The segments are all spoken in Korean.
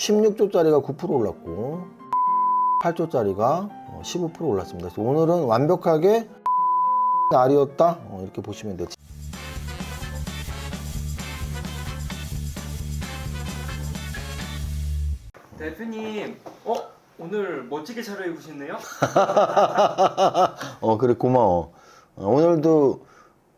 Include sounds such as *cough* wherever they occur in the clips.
16조짜리가 9% 올랐고 8조짜리가 15% 올랐습니다. 그래서 오늘은 완벽하게 날이었다 어, 이렇게 보시면 돼요. 대표님, 어? 오늘 멋지게 차려입으셨네요? *laughs* 어 그래 고마워. 어, 오늘도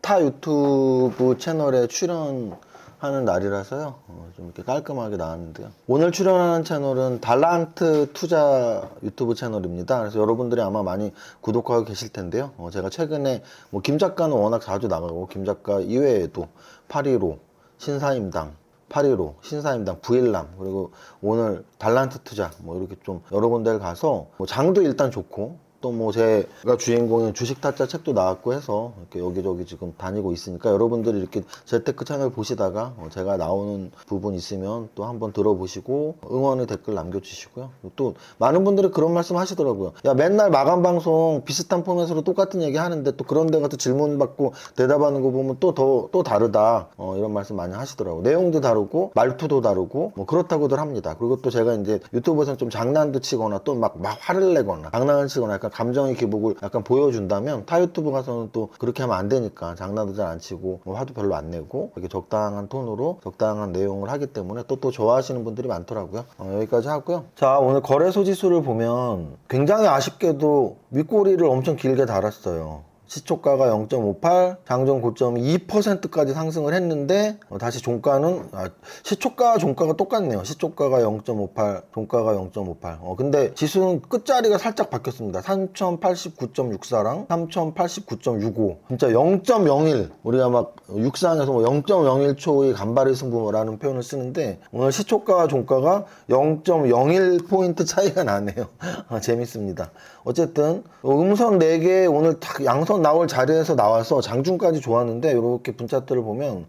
타 유튜브 채널에 출연 하는 날이라서요. 어, 좀 이렇게 깔끔하게 나왔는데요. 오늘 출연하는 채널은 달란트 투자 유튜브 채널입니다. 그래서 여러분들이 아마 많이 구독하고 계실 텐데요. 어, 제가 최근에 뭐 김 작가는 워낙 자주 나가고 김 작가 이외에도 815 신사임당 815 신사임당 부일남 그리고 오늘 달란트 투자 뭐 이렇게 좀 여러 군데를 가서 뭐 장도 일단 좋고 또뭐 제가 주인공인 주식 타짜 책도 나왔고 해서 이렇게 여기저기 지금 다니고 있으니까 여러분들이 이렇게 재테크 채널 보시다가 어, 제가 나오는 부분 있으면 또 한번 들어보시고 응원의 댓글 남겨주시고요. 또 많은 분들이 그런 말씀 하시더라고요. 야 맨날 마감 방송 비슷한 포맷으로 똑같은 얘기 하는데 또 그런 데 가서 질문 받고 대답하는 거 보면 또더또 다르다 어, 이런 말씀 많이 하시더라고요. 내용도 다르고 말투도 다르고 뭐 그렇다고들 합니다. 그리고 또 제가 이제 유튜브에서는 좀 장난도 치거나 또 막막 화를 내거나 장난을 치거나 약간 감정의 기복을 약간 보여준다면 타 유튜브 가서는 또 그렇게 하면 안 되니까 장난도 잘 안 치고 뭐 화도 별로 안 내고 이렇게 적당한 톤으로 적당한 내용을 하기 때문에 또또 좋아하시는 분들이 많더라고요. 어, 여기까지 하고요. 자 오늘 거래소 지수를 보면 굉장히 아쉽게도 윗꼬리를 엄청 길게 달았어요. 시초가가 0.58, 장전 고점이 2%까지 상승을 했는데 어, 다시 종가는 아, 시초가 종가가 똑같네요. 시초가가 0.58, 종가가 0.58. 어, 근데 지수는 끝자리가 살짝 바뀌었습니다. 3089.64랑 3089.65. 진짜 0.01. 우리가 막 육상에서 뭐 0.01초의 간발의 승부라는 표현을 쓰는데 오늘 시초가와 종가가 0.01 포인트 차이가 나네요. *laughs* 아, 재밌습니다. 어쨌든 음선 4개 오늘 딱 양선 나올 자리에서 나와서 장중까지 좋았는데 이렇게 분차트를 보면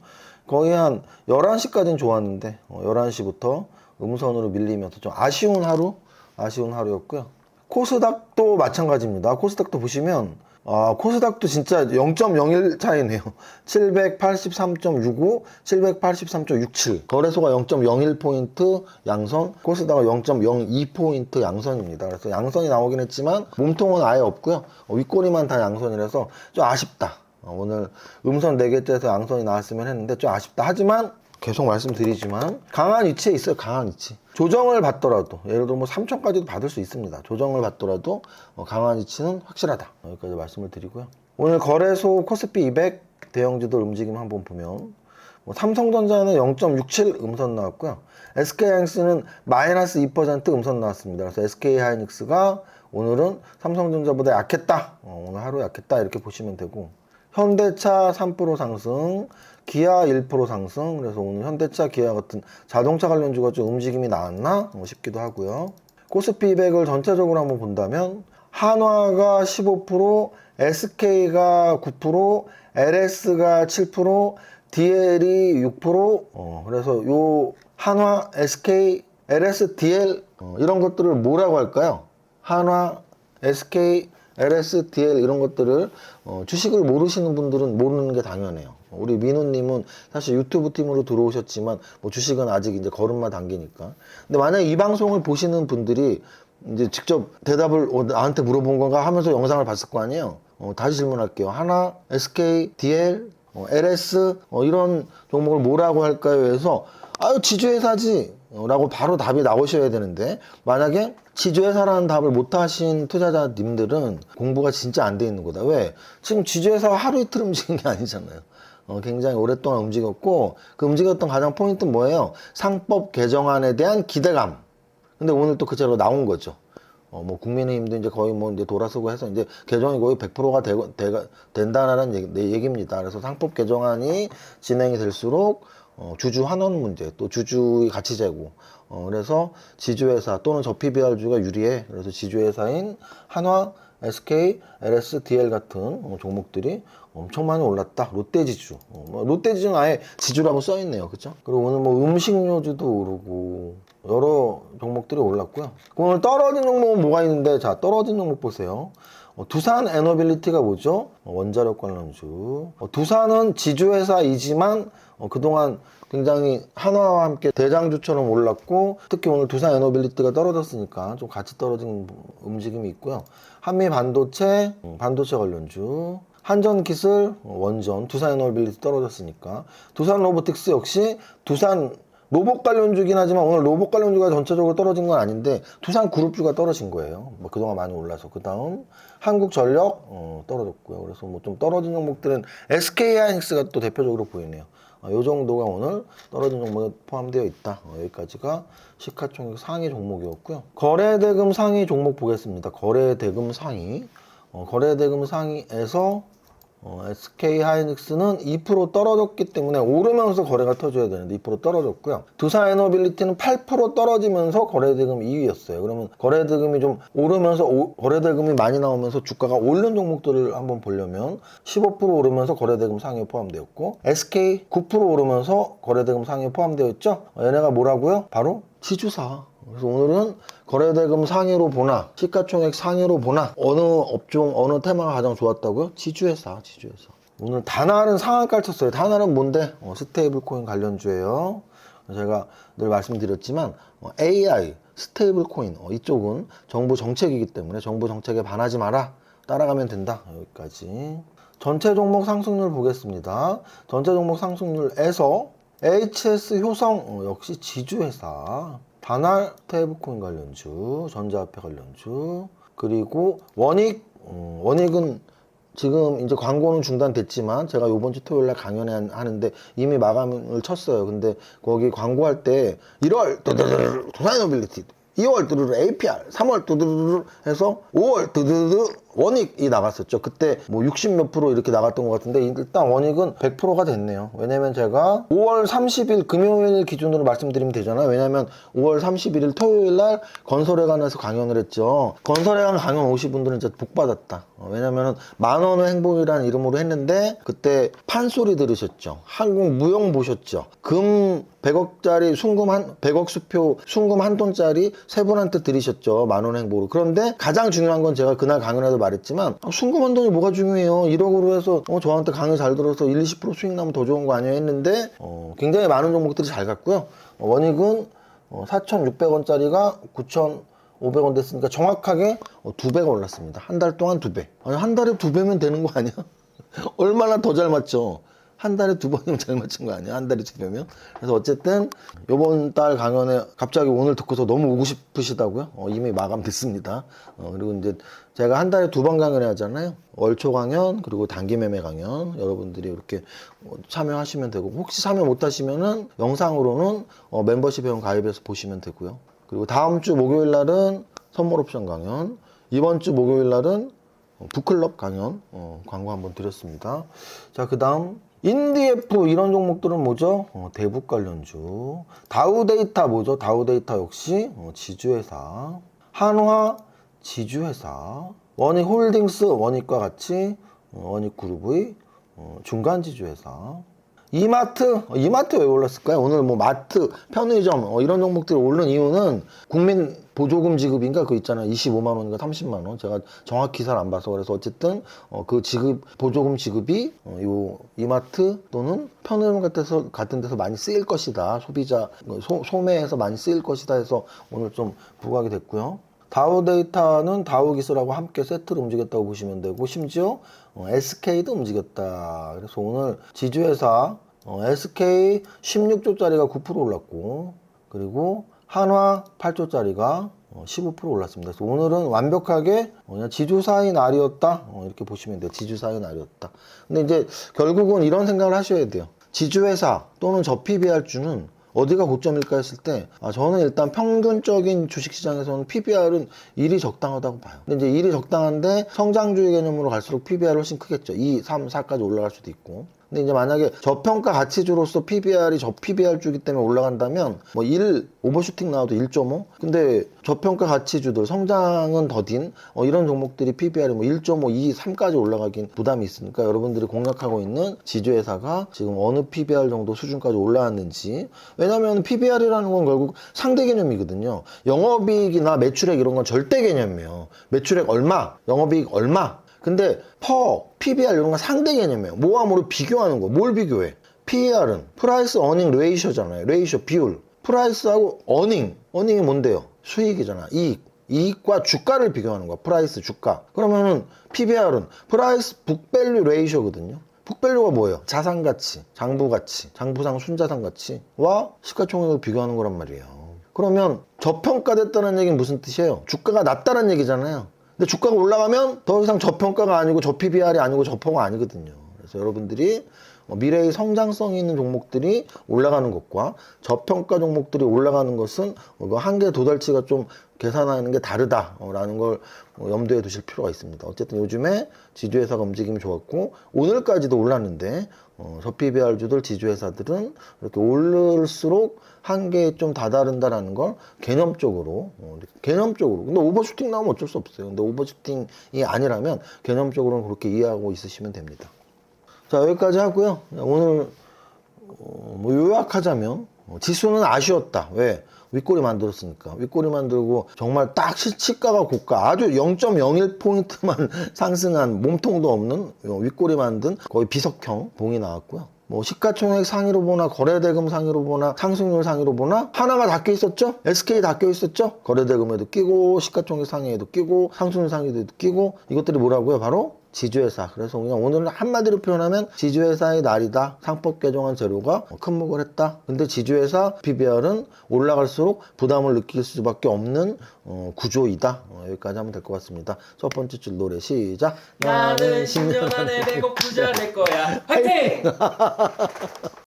거의 한 11시까지는 좋았는데 어, 11시부터 음선으로 밀리면서 좀 아쉬운 하루 아쉬운 하루였고요. 코스닥도 마찬가지입니다. 코스닥도 보시면 아, 코스닥도 진짜 0.01 차이네요. *laughs* 783.65, 783.67. 거래소가 0.01포인트 양선, 코스닥은 0.02포인트 양선입니다. 그래서 양선이 나오긴 했지만 몸통은 아예 없고요. 어, 윗꼬리만 다 양선이라서 좀 아쉽다. 어, 오늘 음선 4개째에서 양선이 나왔으면 했는데 좀 아쉽다. 하지만 계속 말씀드리지만 강한 위치에 있어요. 강한 위치. 조정을 받더라도 예를 들어 뭐 3천까지도 받을 수 있습니다. 조정을 받더라도 어, 강한 위치는 확실하다. 여기까지 말씀을 드리고요. 오늘 거래소 코스피 200 대형주들 움직임 한번 보면 뭐 삼성전자는 0.67 음선 나왔고요. SK하이닉스는 마이너스 2% 음선 나왔습니다. 그래서 SK하이닉스가 오늘은 삼성전자보다 약했다. 어, 오늘 하루 약했다 이렇게 보시면 되고 현대차 3% 상승, 기아 1% 상승. 그래서 오늘 현대차, 기아 같은 자동차 관련주가 좀 움직임이 나왔나 어, 싶기도 하고요. 코스피 200을 전체적으로 한번 본다면 한화가 15%, SK가 9%, LS가 7%, DL이 6%. 어, 그래서 요 한화, SK, LS, DL 어, 이런 것들을 뭐라고 할까요? 한화, SK, LS, DL 이런 것들을 어, 주식을 모르시는 분들은 모르는 게 당연해요. 우리 민우님은 사실 유튜브 팀으로 들어오셨지만 뭐 주식은 아직 이제 걸음마 당기니까. 근데 만약에 이 방송을 보시는 분들이 이제 직접 대답을 어, 나한테 물어본 건가 하면서 영상을 봤을 거 아니에요. 어, 다시 질문할게요. 하나, SK, DL, 어, LS 어, 이런 종목을 뭐라고 할까요? 해서 아유 지주회사지 어, 라고 바로 답이 나오셔야 되는데 만약에 지주회사라는 답을 못 하신 투자자님들은 공부가 진짜 안 돼 있는 거다. 왜? 지금 지주회사가 하루 이틀 움직인 게 아니잖아요. 어, 굉장히 오랫동안 움직였고 그 움직였던 가장 포인트는 뭐예요? 상법 개정안에 대한 기대감. 근데 오늘 또 그대로 나온 거죠. 어, 뭐, 국민의힘도 이제 거의 뭐 이제 돌아서고 해서 이제 개정이 거의 100%가 되고, 되가, 된다는 얘기, 네, 얘기입니다. 그래서 상법 개정안이 진행이 될수록 어, 주주 환원 문제, 또 주주의 가치 제고, 어, 그래서 지주회사 또는 저PBR주가 유리해. 그래서 지주회사인 한화, SK, LS, DL 같은 어, 종목들이 엄청 많이 올랐다. 롯데 지주. 어, 뭐 롯데 지주는 아예 지주라고 써 있네요. 그죠? 그리고 오늘 뭐 음식료주도 오르고 여러 종목들이 올랐고요. 오늘 떨어진 종목은 뭐가 있는데 자 떨어진 종목 보세요. 어, 두산 에너빌리티가 뭐죠? 어, 원자력 관련주. 어, 두산은 지주회사이지만 어, 그동안 굉장히 한화와 함께 대장주처럼 올랐고 특히 오늘 두산 에너빌리티가 떨어졌으니까 좀 같이 떨어진 움직임이 있고요. 한미 반도체, 음, 반도체 관련주, 한전 기술, 어, 원전, 두산 에너빌리티 떨어졌으니까 두산 로보틱스 역시 두산 로봇 관련주긴 하지만 오늘 로봇 관련주가 전체적으로 떨어진 건 아닌데 두산 그룹주가 떨어진 거예요. 뭐 그동안 많이 올라서 그 다음 한국전력 어, 떨어졌고요. 그래서 뭐 좀 떨어진 종목들은 SK 하이닉스가 또 대표적으로 보이네요. 어, 요 정도가 오늘 떨어진 종목에 포함되어 있다. 어, 여기까지가 시가총액 상위 종목이었고요. 거래대금 상위 종목 보겠습니다. 거래대금 상위. 어, 거래대금 상위에서 어, SK 하이닉스는 2% 떨어졌기 때문에 오르면서 거래가 터져야 되는데 2% 떨어졌고요. 두산 에너빌리티는 8% 떨어지면서 거래대금 2위였어요. 그러면 거래대금이 좀 오르면서 오- 거래대금이 많이 나오면서 주가가 오른 종목들을 한번 보려면 15% 오르면서 거래대금 상위에 포함되었고 SK 9% 오르면서 거래대금 상위에. 어, 얘네가 뭐라고요? 바로 지주사. 그래서 오늘은 거래대금 상위로 보나 시가총액 상위로 보나 어느 업종 어느 테마가 가장 좋았다고요? 지주회사 지주회사. 오늘 다날은 상한가를 쳤어요. 다날은 뭔데? 어, 스테이블 코인 관련주예요. 제가 늘 말씀드렸지만 어, AI 스테이블 코인 어, 이쪽은 정부 정책이기 때문에 정부 정책에 반하지 마라. 따라가면 된다. 여기까지. 전체 종목 상승률 보겠습니다. 전체 종목 상승률에서 HS 효성 어, 역시 지주회사 다날 스테이블코인 관련주 전자화폐 관련주 그리고 원익 음, 원익은 지금 이제 광고는 중단됐지만 제가 이번 주 토요일 날 강연회 하는데 이미 마감을 쳤어요. 근데 거기 광고할 때 1월 두두두두 도사이노빌리티 2월 두두두 APR 3월 두두두 해서 5월 두두두 원익이 나갔었죠. 그때 뭐 60 몇 프로 이렇게 나갔던 것 같은데 일단 원익은 100%가 됐네요. 왜냐면 제가 5월 30일 금요일 기준으로 말씀드리면 되잖아요. 왜냐면 5월 31일 토요일 날 건설회관에서 강연을 했죠. 건설회관 강연 오신 분들은 진짜 복 받았다. 어, 왜냐면은 만 원의 행복이라는 이름으로 했는데 그때 판소리 들으셨죠. 한국 무용 보셨죠. 금 100억짜리 순금 한 100억 수표 순금 한 톤짜리 세 분한테 드리셨죠. 만 원 행복으로. 그런데 가장 중요한 건 제가 그날 강연에도 말했지만 아, 순금 한 돈이 뭐가 중요해요. 1억으로 해서 어, 저한테 강의 잘 들어서 1, 20% 수익 나면 더 좋은 거 아니에요 했는데 어, 굉장히 많은 종목들이 잘 갔고요. 어, 원익은 어, 4,600원짜리가 9,500원 됐으니까 정확하게 어, 두 배가 올랐습니다. 한 달 동안 두 배. 아니 한 달에 두 배면 되는 거 아니야? *laughs* 얼마나 더 잘 맞죠? 한 달에 두 번이면 잘 맞춘 거 아니야? 한 달에 두 배면? 그래서 어쨌든 요번 달 강연에 갑자기 오늘 듣고서 너무 오고 싶으시다고요? 어, 이미 마감 됐습니다. 어, 그리고 이제 제가 한 달에 두 번 강연을 하잖아요. 월초 강연 그리고 단기 매매 강연 여러분들이 이렇게 어, 참여하시면 되고 혹시 참여 못 하시면은 영상으로는 어, 멤버십 회원 가입해서 보시면 되고요. 그리고 다음 주 목요일 날은 선물 옵션 강연 이번 주 목요일 날은 어, 북클럽 강연 어, 광고 한번 드렸습니다. 자, 그 다음 인디에프 이런 종목들은 뭐죠? 어, 대북 관련주. 다우데이터 뭐죠? 다우데이터 역시 어, 지주회사. 한화 지주회사. 원익홀딩스 원익과 같이 어, 원익그룹의 어, 중간 지주회사. 이마트 어, 이마트 왜 올랐을까요? 오늘 뭐 마트, 편의점 어, 이런 종목들이 오른 이유는 국민 보조금 지급인가 그 있잖아요. 25만 원인가 30만 원. 제가 정확히 기사를 안 봐서 그래서 어쨌든 어, 그 지급 보조금 지급이 어, 요 이마트 또는 편의점 같은 같은 데서 많이 쓰일 것이다. 소비자 어, 소, 소매에서 많이 쓰일 것이다 해서 오늘 좀 부각이 됐고요. 다우 데이터는 다우 기술하고 함께 세트로 움직였다고 보시면 되고 심지어 어, SK도 움직였다. 그래서 오늘 지주회사 어, SK 16조짜리가 9% 올랐고 그리고 한화 8조짜리가 15% 올랐습니다. 그래서 오늘은 완벽하게 어, 지주사의 날이었다. 어, 이렇게 보시면 돼요. 지주사의 날이었다. 근데 이제 결국은 이런 생각을 하셔야 돼요. 지주회사 또는 저 PBR주는 어디가 고점일까 했을 때 아, 저는 일단 평균적인 주식시장에서는 PBR은 1이 적당하다고 봐요. 근데 이제 1이 적당한데 성장주의 개념으로 갈수록 PBR이 훨씬 크겠죠. 2, 3, 4까지 올라갈 수도 있고. 근데 이제 만약에 저평가 가치주로서 PBR이 저 PBR 주기 때문에 올라간다면 뭐 1, 오버슈팅 나와도 1.5? 근데 저평가 가치주들 성장은 더딘 어, 이런 종목들이 PBR이 뭐 1.5, 2, 3까지 올라가긴 부담이 있으니까 여러분들이 공략하고 있는 지주회사가 지금 어느 PBR 정도 수준까지 올라왔는지 왜냐하면 PBR이라는 건 결국 상대 개념이거든요. 영업이익이나 매출액 이런 건 절대 개념이에요. 매출액 얼마, 영업이익 얼마. 근데 퍼, PBR 이런 건 상대 개념이에요. 뭐를 비교하는 거. 뭘 비교해? PER은 프라이스 어닝 레이셔잖아요. 레이셔 비율. 프라이스하고 어닝. 어닝이 뭔데요? 수익이잖아. 이익. 이익과 주가를 비교하는 거야. 프라이스 주가. 그러면은 PBR은 프라이스 북밸류 레이셔거든요. 북밸류가 뭐예요? 자산 가치, 장부 가치, 장부상 순자산 가치와 시가총액을 비교하는 거란 말이에요. 그러면 저평가됐다는 얘기는 무슨 뜻이에요? 주가가 낮다는 얘기잖아요. 근데 주가가 올라가면 더 이상 저평가가 아니고 저 PBR이 아니고 저평가 아니거든요. 그래서 여러분들이 어, 미래의 성장성이 있는 종목들이 올라가는 것과 저평가 종목들이 올라가는 것은 어, 그 한계 도달치가 좀 계산하는 게 다르다라는 걸 어, 염두에 두실 필요가 있습니다. 어쨌든 요즘에 지주회사가 움직임이 좋았고 오늘까지도 올랐는데 어, 저PBR주들 지주회사들은 이렇게 오를수록 한계에 좀 다다른다라는 걸 개념적으로 어, 개념적으로 근데 오버슈팅 나오면 어쩔 수 없어요. 근데 오버슈팅이 아니라면 개념적으로는 그렇게 이해하고 있으시면 됩니다. 자 여기까지 하고요. 오늘 어, 뭐 요약하자면 어, 지수는 아쉬웠다. 왜? 윗꼬리 만들었으니까. 윗꼬리 만들고 정말 딱 시- 시가가 고가 아주 0.01포인트만 *laughs* 상승한 몸통도 없는 어, 윗꼬리 만든 거의 비석형 봉이 나왔고요. 뭐 시가총액 상위로 보나 거래대금 상위로 보나 상승률 상위로 보나 하나가 닫혀 있었죠? SK 닫혀 있었죠? 거래대금에도 끼고 시가총액 상위에도 끼고 상승률 상위에도 끼고 이것들이 뭐라고요? 바로 지주회사. 그래서 그냥 오늘은 한마디로 표현하면 지주회사의 날이다. 상법 개정안 재료가 큰 몫을 했다. 근데 지주회사 PBR은 올라갈수록 부담을 느낄 수밖에 없는 어, 구조이다. 어, 여기까지 하면 될 것 같습니다. 첫 번째 줄 노래 시작. 나는 10년 안에 배고 부자 될 거야. *laughs* 화이팅! *laughs*